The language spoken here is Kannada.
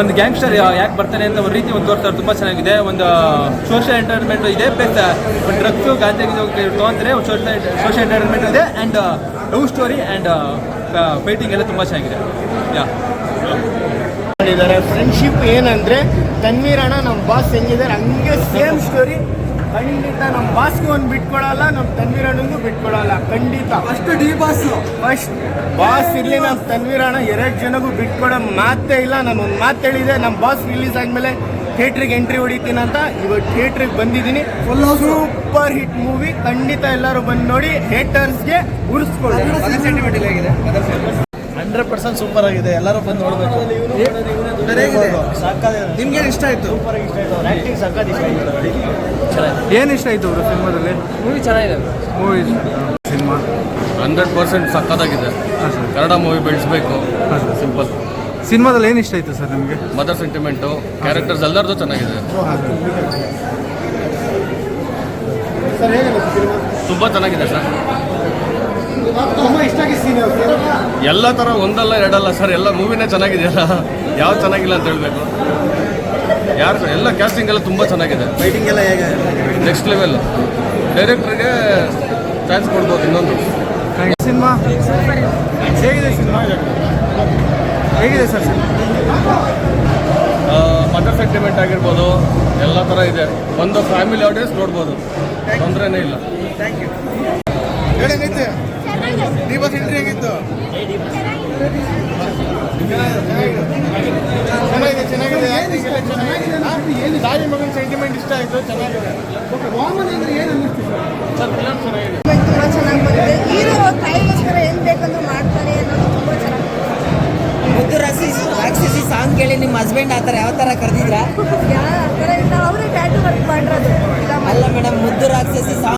ಒಂದು ಗ್ಯಾಂಗ್ಸ್ಟರ್ ಯಾಕೆ ಬರ್ತಾನೆ ಅಂತ ಒಂದು ರೀತಿ ಒಂದು ತೋರ್ತಾರೆ ತುಂಬ ಚೆನ್ನಾಗಿದೆ. ಒಂದು ಸೋಷಿಯಲ್ ಎಂಟರ್ಟೈನ್ಮೆಂಟ್ ಇದೆ ಪ್ಲಸ್ ಡ್ರಗ್ಸು ಗಾಂಧಿ ತೊಗೊಂಡ್ರೆ ಸೋಷಿಯಲ್ ಸೋಷಿಯಲ್ ಎಂಟರ್ಟೈನ್ಮೆಂಟ್ ಇದೆ and love story and fighting ಎಲ್ಲ ತುಂಬ ಚೆನ್ನಾಗಿದೆ. ಯಾ. ಫ್ರೆಂಡ್ಶಿಪ್ ಏನಂದ್ರೆ, ತನ್ವೀರ್ ಅಣ್ಣ ನಮ್ಮ ಬಾಸ್ ಹೆಂಗಿದ್ದಾರೆ, ಹಂಗೆ ಸೇಮ್ ಸ್ಟೋರಿ ಖಂಡಿತ ನಮ್ಮ ಬಾಸ್ಗೆ ಒಂದು ಬಿಟ್ಕೊಡಲ್ಲ ನಮ್ಮ ತನ್ವೀರ್ ಅಣ್ಣಂಗೂ ಬಿಟ್ಕೊಡಲ್ಲ. ಖಂಡಿತ. ಅಷ್ಟು ಡಿ ಬಾಸ್ ಫಸ್ಟ್ ಬಾಸ್ ಇಲ್ಲಿ ನಮ್ಮ ತನ್ವೀರ್ ಅಣ್ಣ ಎರಡು ಜನಗೂ ಬಿಟ್ಕೊಡೋ ಮಾತೇ ಇಲ್ಲ. ನಾನು ಒಂದು ಮಾತು ಹೇಳಿದೆ ನಮ್ಮ ಬಾಸ್ ರಿಲೀಸ್ ಆದಮೇಲೆ ಥಿಯೇಟ್ರಿಗೆ ಎಂಟ್ರಿ ಹೊಡಿತೀನಿ ಅಂತ. ಇವತ್ತು ಥಿಯೇಟ್ರಿಗೆ ಬಂದಿದ್ದೀನಿ. ಸೂಪರ್ ಹಿಟ್ ಮೂವಿ ಖಂಡಿತ ಎಲ್ಲರೂ ಬಂದು ನೋಡಿ ಥಿಯೇಟರ್ಸ್ಗೆ ಉಳಿಸ್ಕೊಳ್ಳಿ ಹಂಡ್ರೆಡ್ ಪರ್ಸೆಂಟ್ ಸೂಪರ್ ಆಗಿದೆ. ಎಲ್ಲರೂ ಬಂದು ನೋಡಬೇಕು. ನಿಮ್ಗೆ ಇಷ್ಟ ಆಯ್ತು? ಸೂಪರ್ ಆಗಿ ಇಷ್ಟ ಆಯ್ತು. ಏನು ಇಷ್ಟ ಆಯ್ತು ಅವರು ಸಿನಿಮಾದಲ್ಲಿ? ಮೂವಿ ಚೆನ್ನಾಗಿದೆ ಮೂವಿ ಸಿನಿಮಾ? ಹಂಡ್ರೆಡ್ ಪರ್ಸೆಂಟ್ ಸಕ್ಕತ್ತಾಗಿದೆ ಕನ್ನಡ ಮೂವಿ ಬೆಳೆಸಬೇಕು. ಸಿಂಪಲ್ ಸಿನಿಮಾದಲ್ಲಿ ಏನು ಇಷ್ಟ ಆಯ್ತು ಸರ್ ನಿಮಗೆ? ಮದರ್ ಸೆಂಟಿಮೆಂಟು ಕ್ಯಾರೆಕ್ಟರ್ಸ್ ಎಲ್ಲರದು ಚೆನ್ನಾಗಿದೆ. ಸರ್. ಹೇಗಿದೆ ಸಿನಿಮಾ? ತುಂಬ ಚೆನ್ನಾಗಿದೆ ಸರ್. ತುಂಬ ಇಷ್ಟ ಆಗಿ ಸೀನ್ ಎಲ್ಲ ಥರ ಒಂದಲ್ಲ ಎರಡಲ್ಲ ಸರ್. ಎಲ್ಲ ಮೂವಿನೇ ಚೆನ್ನಾಗಿದೆಯಲ್ಲ. ಯಾವ್ದು ಚೆನ್ನಾಗಿಲ್ಲ ಅಂತ ಹೇಳ್ಬೇಕು. ಯಾರು ಎಲ್ಲ ಕ್ಯಾಸ್ಟಿಂಗ್ ಎಲ್ಲ ತುಂಬ ಚೆನ್ನಾಗಿದೆ. ಫೈಟಿಂಗ್ ಎಲ್ಲ ಹೇಗೆ? ನೆಕ್ಸ್ಟ್ ಲೆವೆಲ್ ಡೈರೆಕ್ಟ್ರಿಗೆ ಚಾನ್ಸ್ ಕೊಡ್ಬೋದು ಇನ್ನೊಂದು. ಸಿನಿಮಾ? ಹೇಗಿದೆ ಸಿನಿಮಾ ಹೇಗಿದೆ ಸರ್ ಮದರ್ ಸೆಂಟಿಮೆಂಟ್ ಆಗಿರ್ಬೋದು ಎಲ್ಲ ಥರ ಇದೆ. ಒಂದು ಫ್ಯಾಮಿಲಿ ಆಡಿಯನ್ಸ್ ನೋಡ್ಬೋದು. ತೊಂದರೆನೇ ಇಲ್ಲ. ಹೇಳಿ ಡಿ ಬಾಸ್ ಎಂಟ್ರಿ ಹೇಗಿತ್ತು ಚೆನ್ನಾಗಿದೆ ಚೆನ್ನಾಗಿದೆ acting ಎಲ್ಲ ಚೆನ್ನಾಗಿದೆ ಏನು ತಾಯಿ ಮಗನ ಸೆಂಟಿಮೆಂಟ್ ಇಷ್ಟ ಆಯ್ತು ಚೆನ್ನಾಗಿದೆ. ಸರ್? ಫಿಲಮ್ ಚೆನ್ನಾಗಿದೆ. ತುಂಬ ಚೆನ್ನಾಗಿ ಬಂದಿದೆ. ಹೀರೋ ತಾಯಿಗೋಸ್ಕರ ಏನು ಬೇಕಂದ್ರೂ ಮಾಡ್ತಾರೆ ಅನ್ನೋದು ತುಂಬ ಚೆನ್ನಾಗಿ ಮುದ್ದು ರಸಿ ರಾಕ್ಷಸಿ ಸಾಂಗ್ ಕೇಳಿ ನಿಮ್ಮ ಹಸ್ಬೆಂಡ್ ಆ ಥರ ಯಾವ ಥರ ಕರೆದಿದ್ರಾ? ಯಾರ ಆ ಥರ ಇಲ್ಲ. ಅವರೇ ಟ್ಯಾಟು ವರ್ಕ್ ಮಾಡಿರೋದು. ಅಲ್ಲ ಮೇಡಮ್ ಮುದ್ದು ರಾಕ್ಷಸಿ ಸಾಂಗ್